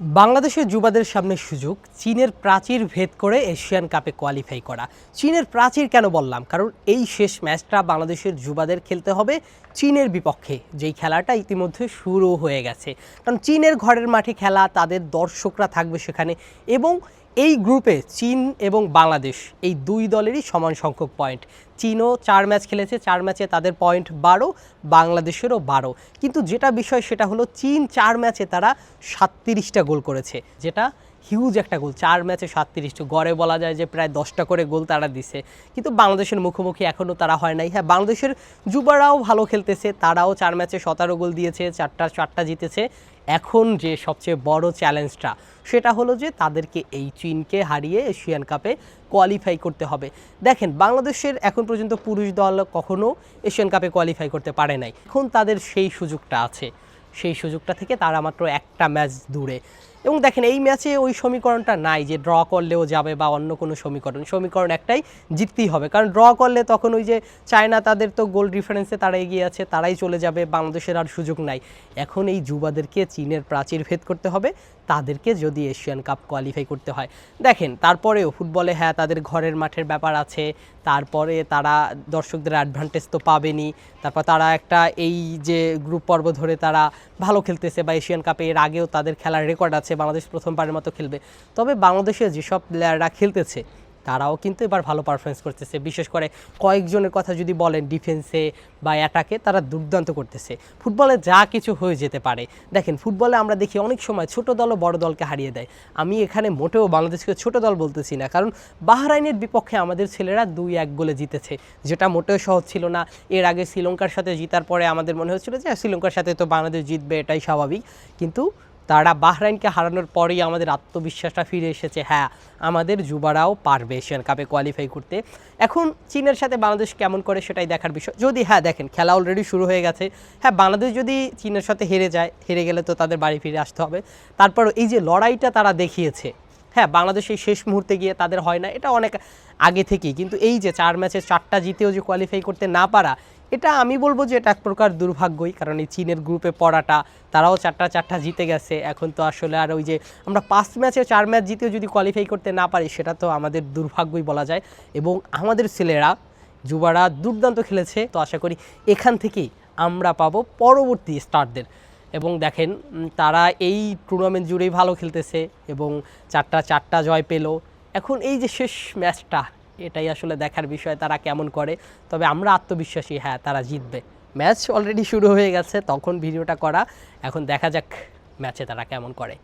বাংলাদেশের যুবাদের সামনে সুযোগ, চীনের প্রাচীর ভেদ করে এশিয়ান কাপে কোয়ালিফাই করা। চীনের প্রাচীর কেন বললাম? কারণ এই শেষ ম্যাচটা বাংলাদেশের যুবাদের খেলতে হবে চীনের বিপক্ষে, যেই খেলাটা ইতিমধ্যে শুরু হয়ে গেছে। কারণ চীনের ঘরের মাঠে খেলা, তাদের দর্শকরা থাকবে সেখানে এবং এই গ্রুপে চীন এবং বাংলাদেশ, এই দুই দলেরই সমান সংখ্যক পয়েন্ট চীনও চার ম্যাচ খেলেছে, চার ম্যাচে তাদের পয়েন্ট বারো, বাংলাদেশেরও বারো। কিন্তু যেটা বিষয় সেটা হলো, চীন চার ম্যাচে তারা সাতত্রিশটা গোল করেছে, যেটা হিউজ একটা গোল চার ম্যাচে সাতত্রিশটা গড়ে বলা যায় যে প্রায় দশটা করে গোল তারা দিছে। কিন্তু বাংলাদেশের মুখোমুখি এখনও তারা হয় নাই। হ্যাঁ বাংলাদেশের যুবারাও ভালো খেলতেছে। তারাও চার ম্যাচে সতেরো গোল দিয়েছে, চারটা চারটা জিতেছে। এখন যে সবচেয়ে বড় চ্যালেঞ্জটা সেটা হলো যে তাদেরকে এই চীনকে হারিয়ে এশিয়ান কাপে কোয়ালিফাই করতে হবে। দেখেন, বাংলাদেশের এখন পর্যন্ত পুরুষ দল কখনও এশিয়ান কাপে কোয়ালিফাই করতে পারে নাই। এখন তাদের সেই সুযোগটা আছে। সেই সুযোগটা থেকে তারা মাত্র একটা ম্যাচ দূরে। এবং দেখেন, এই ম্যাচে ওই সমীকরণটা নাই যে ড্র করলেও যাবে বা অন্য কোনো সমীকরণ। সমীকরণ একটাই জিততেই হবে। কারণ ড্র করলে তখন ওই যে চায়না, তাদের তো গোল ডিফারেন্সে তারা এগিয়ে আছে, তারাই চলে যাবে, বাংলাদেশের আর সুযোগ নাই। এখন এই যুবাদেরকে চীনের প্রাচীর ভেদ করতে হবে, তাদেরকে যদি এশিয়ান কাপ কোয়ালিফাই করতে হয়। দেখেন, তারপরেও ফুটবলে হ্যাঁ তাদের ঘরের মাঠের ব্যাপার আছে, তারপরে তারা দর্শকদের অ্যাডভান্টেজ তো পাবেনি, তারপর তারা একটা এই যে গ্রুপ পর্ব ধরে তারা ভালো খেলতেছে বা এশিয়ান কাপে এর আগেও তাদের খেলার রেকর্ড আছে বাংলাদেশ প্রথমবারের মতো খেলবে। তবে বাংলাদেশে যেসব প্লেয়াররা খেলতেছে, তারাও কিন্তু এবার ভালো পারফরমেন্স করতেছে। বিশেষ করে কয়েকজনের কথা যদি বলেন ডিফেন্সে বা অ্যাটাকে তারা দুর্দান্ত করতেছে। ফুটবলে যা কিছু হয়ে যেতে পারে। দেখেন, ফুটবলে আমরা দেখি অনেক সময় ছোট দলও বড় দলকে হারিয়ে দেয়। আমি এখানে মোটেও বাংলাদেশকে ছোট দল বলতেছি না, কারণ বাহরাইনের বিপক্ষে আমাদের ছেলেরা দুই এক গোলে জিতেছে, যেটা মোটেও সহজ ছিল না। এর আগে শ্রীলঙ্কার সাথে জিতার পরে আমাদের মনে হচ্ছিল যে, শ্রীলঙ্কার সাথে তো বাংলাদেশ জিতবে, এটাই স্বাভাবিক। কিন্তু তারা বাহরাইনকে হারানোর পরেই আমাদের আত্মবিশ্বাসটা ফিরে এসেছে। হ্যাঁ আমাদের যুবারাও পারবে এশিয়ান কাপে কোয়ালিফাই করতে। এখন চীনের সাথে বাংলাদেশ কেমন করে সেটাই দেখার বিষয়। যদি হ্যাঁ দেখেন, খেলা অলরেডি শুরু হয়ে গেছে। হ্যাঁ বাংলাদেশ যদি চীনের সাথে হেরে যায়, হেরে গেলে তো তাদের বাড়ি ফিরে আসতে হবে। তারপর এই যে লড়াইটা তারা দেখিয়েছে হ্যাঁ বাংলাদেশ এই শেষ মুহূর্তে গিয়ে তাদের হয় না, এটা অনেক আগে থেকেই। কিন্তু এই যে চার ম্যাচে চারটা জিতেও যে কোয়ালিফাই করতে না পারা এটা আমি বলব যে এটা এক প্রকার দুর্ভাগ্যই, কারণ এই চীনের গ্রুপে পড়াটা, তারাও চারটা চারটা জিতে গেছে। এখন তো আসলে আর ওই যে আমরা পাঁচ ম্যাচে চার ম্যাচ জিতেও যদি কোয়ালিফাই করতে না পারি, সেটা তো আমাদের দুর্ভাগ্যই বলা যায়। এবং আমাদের ছেলেরা, যুবারা দুর্দান্ত খেলেছে। তো আশা করি এখান থেকেই আমরা পাবো পরবর্তী স্টারদের এবং দেখেন তারা এই টুর্নামেন্ট জুড়েই ভালো খেলতেছে এবং চারটা চারটা জয় পেল। এখন এই যে শেষ ম্যাচটা এটাই আসলে দেখার বিষয় তারা কেমন করে। তবে আমরা আত্মবিশ্বাসী হ্যাঁ তারা জিতবে। ম্যাচ অলরেডি শুরু হয়ে গেছে, তখন ভিডিওটা করা। এখন দেখা যাক ম্যাচে তারা কেমন করে।